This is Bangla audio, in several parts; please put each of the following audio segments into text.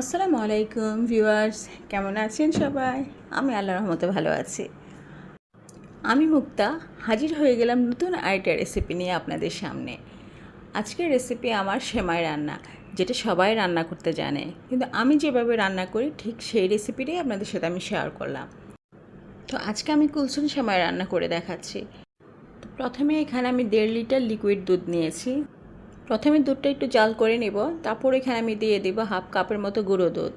আসসালামু আলাইকুম ভিউয়ার্স, কেমন আছেন সবাই? আমি আল্লাহ রহমতে ভালো আছি। আমি মুক্তা, হাজির হয়ে গেলাম নতুন আরেকটা রেসিপি নিয়ে আপনাদের সামনে। আজকের রেসিপি আমার সেমাই রান্না, যেটা সবাই রান্না করতে জানে। কিন্তু আমি যেভাবে রান্না করি, ঠিক সেই রেসিপিটাই আপনাদের সাথে আমি শেয়ার করলাম। তো আজকে আমি কুলসুন সেমাই রান্না করে দেখাচ্ছি। প্রথমে এখানে আমি দেড় লিটার লিকুইড দুধ নিয়েছি। প্রথমে দুধটা একটু জাল করে নেব, তারপর এখানে আমি দিয়ে দেবো হাফ কাপের মতো গুঁড়ো দুধ।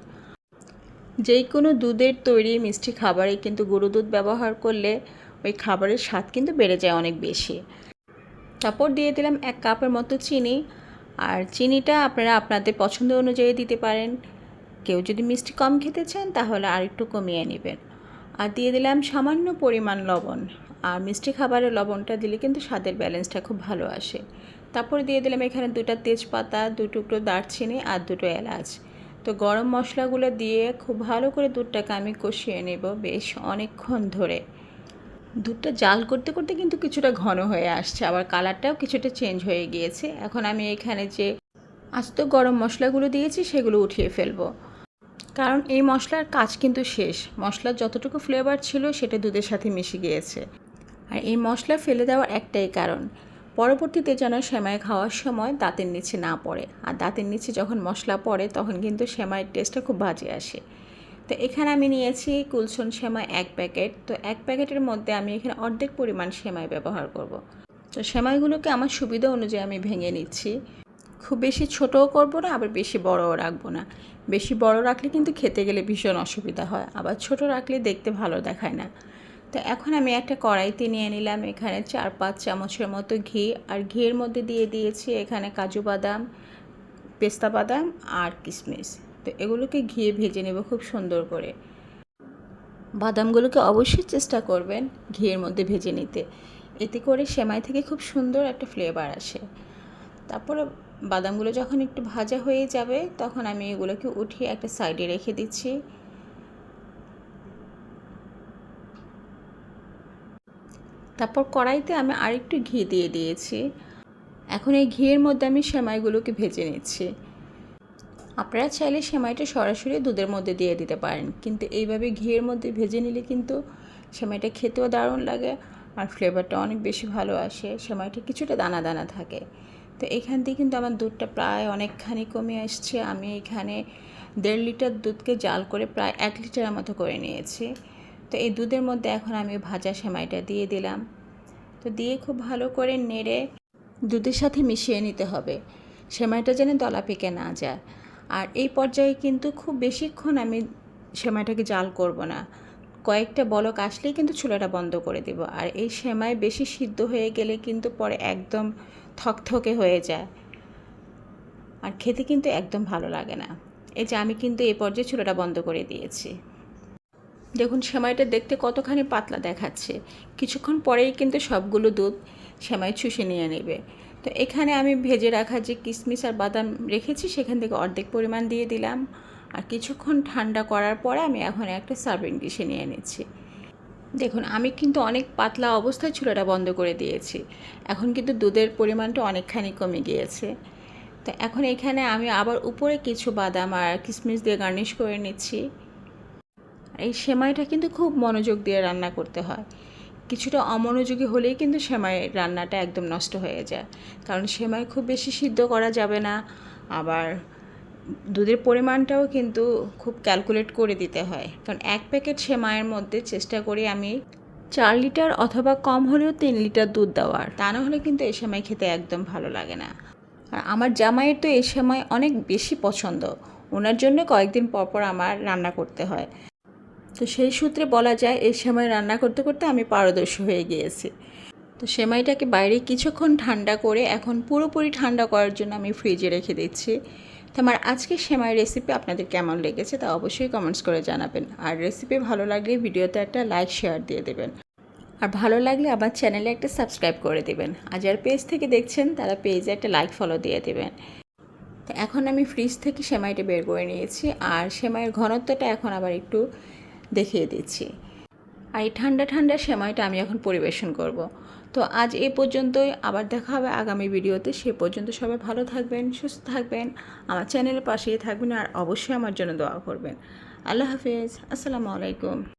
যেই কোনো দুধের তৈরি মিষ্টি খাবারে কিন্তু গুঁড়ো দুধ ব্যবহার করলে ওই খাবারের স্বাদ কিন্তু বেড়ে যায় অনেক বেশি। তারপর দিয়ে দিলাম এক কাপের মতো চিনি, আর চিনিটা আপনারা আপনাদের পছন্দ অনুযায়ী দিতে পারেন। কেউ যদি মিষ্টি কম খেতে চান তাহলে আর একটু কমিয়ে নেবেন। আর দিয়ে দিলাম সামান্য পরিমাণ লবণ, আর মিষ্টি খাবারের লবণটা দিলে কিন্তু স্বাদের ব্যালেন্সটা খুব ভালো আসে। তারপরে দিয়ে দিলাম এখানে দুটো তেজপাতা দু টুকরো দারচিনি আর দুটো এলাচ। তো গরম মশলাগুলো দিয়ে খুব ভালো করে দুধটাকে আমি কষিয়ে নেব বেশ অনেকক্ষণ ধরে। দুধটা জাল করতে করতে কিন্তু কিছুটা ঘন হয়ে আসছে, আবার কালারটাও কিছুটা চেঞ্জ হয়ে গিয়েছে। এখন আমি এখানে যে আস্ত গরম মশলাগুলো দিয়েছি সেগুলো উঠিয়ে ফেলব। কারণ এই মশলার কাজ কিন্তু শেষ। মশলার যতটুকু ফ্লেভার ছিল সেটা দুধের সাথে মিশে গিয়েছে। আর এই মশলা ফেলে দেওয়ার একটাই কারণ পরবর্তীতে যেন সেমাই খাওয়ার সময় দাঁতের নিচে না পড়ে। আর দাঁতের নিচে যখন মশলা পড়ে, তখন কিন্তু সেমাইয়ের টেস্টটা খুব বাজে আসে। তো এখানে আমি নিয়েছি কুলসন সেমাই এক প্যাকেট। তো এক প্যাকেটের মধ্যে আমি এখানে অর্ধেক পরিমাণ সেমাই ব্যবহার করব। তো সেমাইগুলোকে আমার সুবিধা অনুযায়ী আমি ভেঙে নিচ্ছি। খুব বেশি ছোটও করব না, আবার বেশি বড়ও রাখব না। বেশি বড় রাখলে কিন্তু খেতে গেলে ভীষণ অসুবিধা হয়, আবার ছোট রাখলে দেখতে ভালো দেখায় না। তো এখন আমি একটা কড়াইতে নিয়ে নিলাম এখানে চার পাঁচ চামচের মতো ঘি। আর ঘিয়ের মধ্যে দিয়ে দিয়েছি এখানে কাজু বাদাম, পেস্তা বাদাম আর কিশমিশ। তো এগুলোকে ঘিয়ে ভেজে নেব খুব সুন্দর করে। বাদামগুলোকে অবশ্যই চেষ্টা করবেন ঘিয়ের মধ্যে ভেজে নিতে। এতে করে সেমাই থেকে খুব সুন্দর একটা ফ্লেভার আসে। তারপরে বাদামগুলো যখন একটু ভাজা হয়ে যাবে, তখন আমি এগুলোকে উঠিয়ে একটা সাইডে রেখে দিচ্ছি। তারপর কড়াইতে আমি আরেকটু ঘি দিয়ে দিয়েছি। এখন এই ঘিয়ের মধ্যে আমি সেমাইগুলোকে ভেজে নিচ্ছি। আপনারা চাইলে সেমাইটা সরাসরি দুধের মধ্যে দিয়ে দিতে পারেন, কিন্তু এইভাবে ঘিয়ের মধ্যে ভেজে নিলে কিন্তু সেমাইটা খেতেও দারুণ লাগে আর ফ্লেভারটা অনেক বেশি ভালো আসে, সেমাইটা কিছুটা দানা দানা থাকে। তো এখান থেকে কিন্তু আমার দুধটা প্রায় অনেকখানি কমে আসছে। আমি এখানে দেড় লিটার দুধকে জাল করে প্রায় এক লিটারের মতো করে নিয়েছি। তো এই দুধের মধ্যে এখন আমি ভাজা সেমাইটা দিয়ে দিলাম। তো দিয়ে খুব ভালো করে নেড়ে দুধের সাথে মিশিয়ে নিতে হবে। সেমাইটা যেন দলা পেকে না যায়। আর এই পর্যায়ে কিন্তু খুব বেশিক্ষণ আমি সেমাইটাকে জাল করব না। কয়েকটা বলক আসলেই কিন্তু চুলাটা বন্ধ করে দেব। আর এই সেমাই বেশি সিদ্ধ হয়ে গেলে কিন্তু পরে একদম থকথকে হয়ে যায়। আর খেতে কিন্তু একদম ভালো লাগে না। এই যে আমি কিন্তু এই পর্যায়ে চুলাটা বন্ধ করে দিয়েছি। দেখুন, সেমাইটা দেখতে কতখানি পাতলা দেখাচ্ছে। কিছুক্ষণ পরেই কিন্তু সবগুলো দুধ সেমাই চুষে নিয়ে নেবে। তো এখানে আমি ভেজে রাখা যে কিশমিশ আর বাদাম রেখেছি, সেখান থেকে অর্ধেক পরিমাণ দিয়ে দিলাম। আর কিছুক্ষণ ঠান্ডা করার পরে আমি এখন একটা সার্ভিং ডিশে নিয়ে নিচ্ছি। দেখুন, আমি কিন্তু অনেক পাতলা অবস্থায় চুলাটা বন্ধ করে দিয়েছি। এখন কিন্তু দুধের পরিমাণটা অনেকখানি কমে গিয়েছে। তো এখন এখানে আমি আবার উপরে কিছু বাদাম আর কিশমিশ দিয়ে গার্নিশ করে নিচ্ছি। এই সেমাইটা কিন্তু খুব মনোযোগ দিয়ে রান্না করতে হয়। কিছুটা অমনোযোগী হলেই কিন্তু সেমাইয়ের রান্নাটা একদম নষ্ট হয়ে যায়। কারণ সেমাই খুব বেশি সিদ্ধ করা যাবে না। আবার দুধের পরিমাণটাও কিন্তু খুব ক্যালকুলেট করে দিতে হয়। কারণ এক প্যাকেট সেমাইয়ের মধ্যে চেষ্টা করি আমি চার লিটার অথবা কম হলেও তিন লিটার দুধ দেওয়ার। তা না হলে কিন্তু এই সেমাই খেতে একদম ভালো লাগে না। আর আমার জামাইয়ের তো এই সময় অনেক বেশি পছন্দ। ওনার জন্য কয়েকদিন পর পর আমার রান্না করতে হয়। তো সেই সূত্রে বলা যায়, এই সময় রান্না করতে করতে আমি পারদর্শী হয়ে গিয়েছি। তো সেমাইটাকে বাইরে কিছুক্ষণ ঠান্ডা করে এখন পুরোপুরি ঠান্ডা করার জন্য আমি ফ্রিজে রেখে দিচ্ছি। তো আমার আজকে সেমাই রেসিপি আপনাদের কেমন লেগেছে তা অবশ্যই কমেন্টস করে জানাবেন। আর রেসিপি ভালো লাগলে ভিডিওতে একটা লাইক শেয়ার দিয়ে দেবেন। আর ভালো লাগলে আমার চ্যানেলে একটা সাবস্ক্রাইব করে দেবেন। আর যারা পেজ থেকে দেখছেন, তারা পেজে একটা লাইক ফলো দিয়ে দেবেন। তো এখন আমি ফ্রিজ থেকে সেমাইটা বের করে নিয়েছি। আর সেমাইয়ের ঘনত্বটা এখন আবার একটু দেখিয়ে দিচ্ছি। আর এই ঠান্ডা ঠান্ডা সেমাইটা আমি এখন পরিবেশন করব। তো আজ এ পর্যন্তই। আবার দেখা হবে আগামী ভিডিওতে। সে পর্যন্ত সবাই ভালো থাকবেন, সুস্থ থাকবেন, আমার চ্যানেলের পাশেই থাকবেন আর অবশ্যই আমার জন্য দোয়া করবেন। আল্লাহ হাফেজ। আসসালামু আলাইকুম।